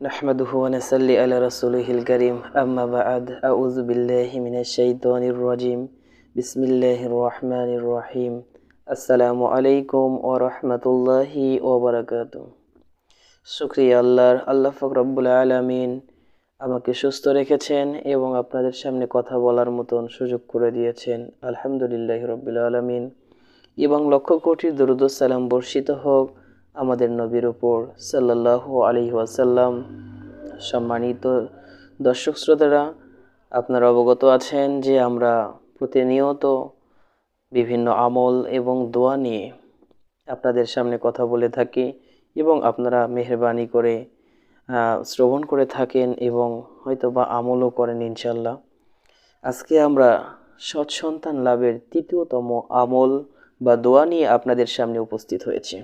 نحمده ونصلي على رسوله الكريم أما بعد أعوذ بالله من الشيطان الرجيم بسم الله الرحمن الرحيم আসসালামু আলাইকুম ও রহমতুল্লাহি ওবরাকাত শুক্রিয়া আল্লাহর আল্লাহ ফকরবুল আলমিন আমাকে সুস্থ রেখেছেন এবং আপনাদের সামনে কথা বলার মতন সুযোগ করে দিয়েছেন আলহামদুলিল্লাহ রবিল আলমিন এবং লক্ষ কোটি দরুদ সালাম বর্ষিত হোক আমাদের নবীর ওপর সাল্লাহ আলি ওয়াসাল্লাম। সম্মানিত দর্শক শ্রোতারা, আপনারা অবগত আছেন যে আমরা প্রতিনিয়ত বিভিন্ন আমল এবং দোয়া নিয়ে আপনাদের সামনে কথা বলে থাকি এবং আপনারা মেহরবানি করে শ্রবণ করে থাকেন এবং হয়তো বা আমলও করেন ইনশাল্লাহ আজকে আমরা সৎ সন্তান লাভের তৃতীয়তম আমল বা দোয়া নিয়ে আপনাদের সামনে উপস্থিত হয়েছে।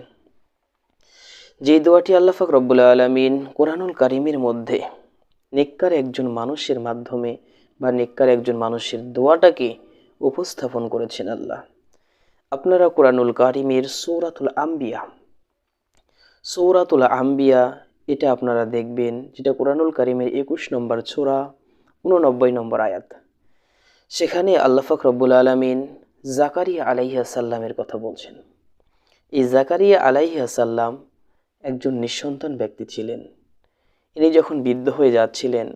যে দোয়াটি আল্লাহাক রব্বুল আলমিন কোরআনুল কারিমের মধ্যে নেককার একজন মানুষের মাধ্যমে বা নেককার একজন মানুষের দোয়াটাকে উপস্থাপন করেছেন আল্লাহ। আপনারা কোরআনুল কারিমের সৌরাতুল আম্বিয়া সৌরাতুল আম্বিয়া, এটা আপনারা দেখবেন, যেটা কোরআনুল কারিমের একুশ নম্বর ছোরা উননব্বই নম্বর আয়াত। সেখানে আল্লাফাক রব্বুল আলমিন জাকারিয়া আলাইহা সাল্লামের কথা বলছেন। এই জাকারিয়া আলাইহা সাল্লাম একজন নিঃসন্তান ব্যক্তি ছিলেন। ইনি যখন বৃদ্ধ হয়ে যাচ্ছিলেন,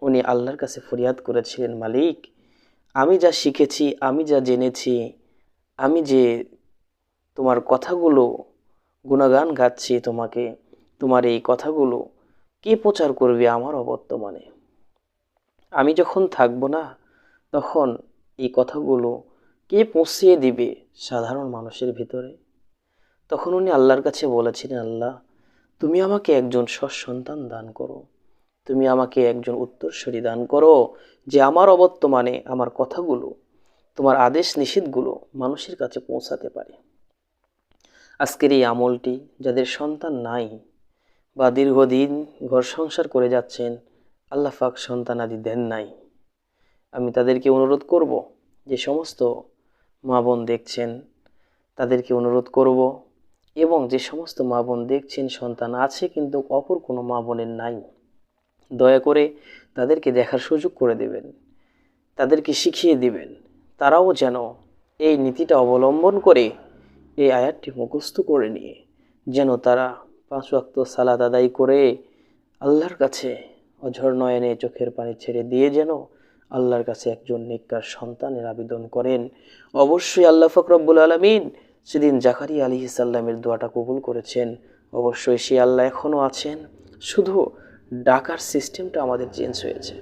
উনি আল্লাহর কাছে ফরিয়াদ করেছিলেন, মালিক, আমি যা শিখেছি, আমি যা জেনেছি, আমি যে তোমার কথাগুলো গুণগান গাচ্ছি তোমাকে, তোমার এই কথাগুলো কে প্রচার করবে আমার অবর্তমানে? আমি যখন থাকব না, তখন এই কথাগুলো কে পৌঁছিয়ে দিবে সাধারণ মানুষের ভিতরে? তখন উনি আল্লাহর কাছে বলেছিলেন, আল্লাহ তুমি আমাকে একজন সন্তান দান করো। তুমি আমাকে একজন উত্তরস্বরী দান করো যে আমার অবর্তমানে আমার কথাগুলো, তোমার আদেশ নিষেধগুলো মানুষের কাছে পৌঁছাতে পারে। আজকের এই আমলটি যাদের সন্তান নাই বা দীর্ঘদিন ঘর সংসার করে যাচ্ছেন, আল্লাহ ফাক সন্তান আদি দেন নাই। আমি তাদেরকে অনুরোধ করব যে সমস্ত মা বোন দেখছেন, তাদেরকে অনুরোধ করব এবং যে সমস্ত মা বোন দেখছেন, সন্তান আছে, কিন্তু অপর কোনো মা বোনের নাই। দয়া করে তাদেরকে দেখার সুযোগ করে দেবেন। তাদেরকে শিখিয়ে দিবেন। তারাও যেন এই নীতিটা অবলম্বন করে এই আয়াতটি মুখস্থ করে নিয়ে, যেন তারা পাঁচ ওয়াক্ত সালাদ আদায় করে আল্লাহর কাছে অঝর নয়নে চোখের পানি ছেড়ে দিয়ে যেন আল্লাহর কাছে একজন নিকার সন্তানের আবেদন করেন। অবশ্যই আল্লাহ ফকরব্বুল আলমিন সেদিন জাকারি আলী সাল্লামের দোয়াটা কবুল করেছেন। অবশ্যই সে আল্লাহ এখনও আছেন। শুধু ডাকার সিস্টেমটা আমাদের চেঞ্জ হয়েছে।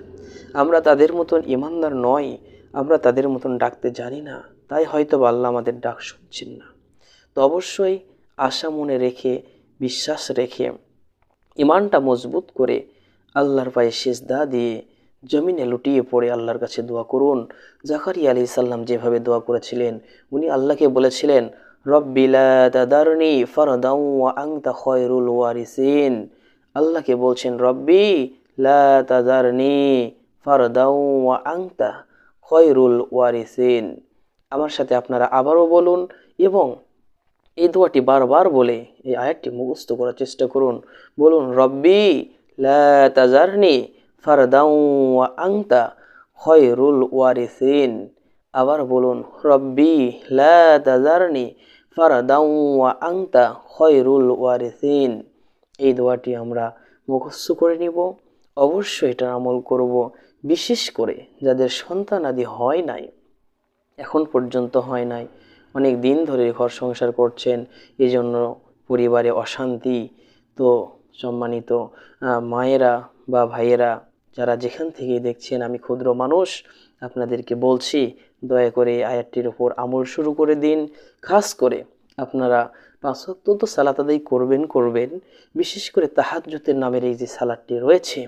আমরা তাদের মতন ইমানদার নয় আমরা তাদের মতন ডাকতে জানি না। তাই হয়তো আল্লাহ আমাদের ডাক শুনছেন না। তো অবশ্যই আশা মনে রেখে, বিশ্বাস রেখে, ইমানটা মজবুত করে আল্লাহর পায়ে দা দিয়ে জমিনে লুটিয়ে পড়ে আল্লাহর কাছে দোয়া করুন। জাকারি আলী সাল্লাম যেভাবে দোয়া করেছিলেন, উনি আল্লাহকে বলেছিলেন ফরদাউ আংতা ওয়ারিসিন। আল্লাহকে বলছেন, রব্বি লা তাদারনি ফারদাউ আংতা ওয়ারিসিন। আমার সাথে আপনারা আবারও বলুন এবং এই দোয়াটি বারবার বলে, এই আয়াতটি মুখস্থ করার চেষ্টা করুন। বলুন, রব্বি লা ফারদাউ আংতা খয়রুল ওয়ারিসিন। আবার বলুন, রব্বি লা ফারদাউ আংতা খয়রুল ওয়ারিসিন। এই দোয়াটি আমরা মুখস্থ করে নিব। অবশ্যই এটা আমল করব, বিশেষ করে যাদের সন্তান আদি হয় নাই, এখন পর্যন্ত হয় নাই, অনেক দিন ধরে ঘর সংসার করছেন এই জন্য পরিবারে অশান্তি। তো সম্মানিত মায়েরা বা ভাইয়েরা, যারা যেখান থেকে দেখছেন আমি ক্ষুদ্র মানুষ, আপনাদেরকে বলছি দয়া করে আয়াতটির ওপর আমল শুরু করে দিন। খাস করে আপনারা পাঁচ তো সালাত আদায় করবেন করবেন। বিশেষ করে তাহাজ্যতের নামের এই যে সালাদটি রয়েছে,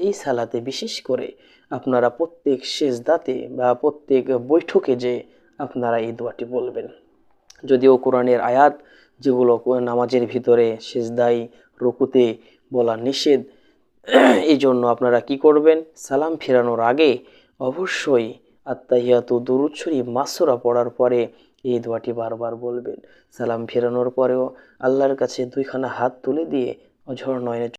এই সালাতে বিশেষ করে আপনারা প্রত্যেক শেষ দাঁতে বা প্রত্যেক বৈঠকে যে আপনারা এই দোয়াটি বলবেন। যদিও কোরআনের আয়াত যেগুলো নামাজের ভিতরে সেজদাই রুকুতে বলা নিষেধ, এই জন্য আপনারা কি করবেন? সালাম ফেরানোর আগে অবশ্যই আত্মাহিয়াত দুরুদ শরীফ মাসুরা পড়ার পরে এই দোয়াটি বারবার বলবেন। সালাম ফেরানোর পরেও আল্লাহর কাছে দুইখানা হাত তুলে দিয়ে অঝর নয়নে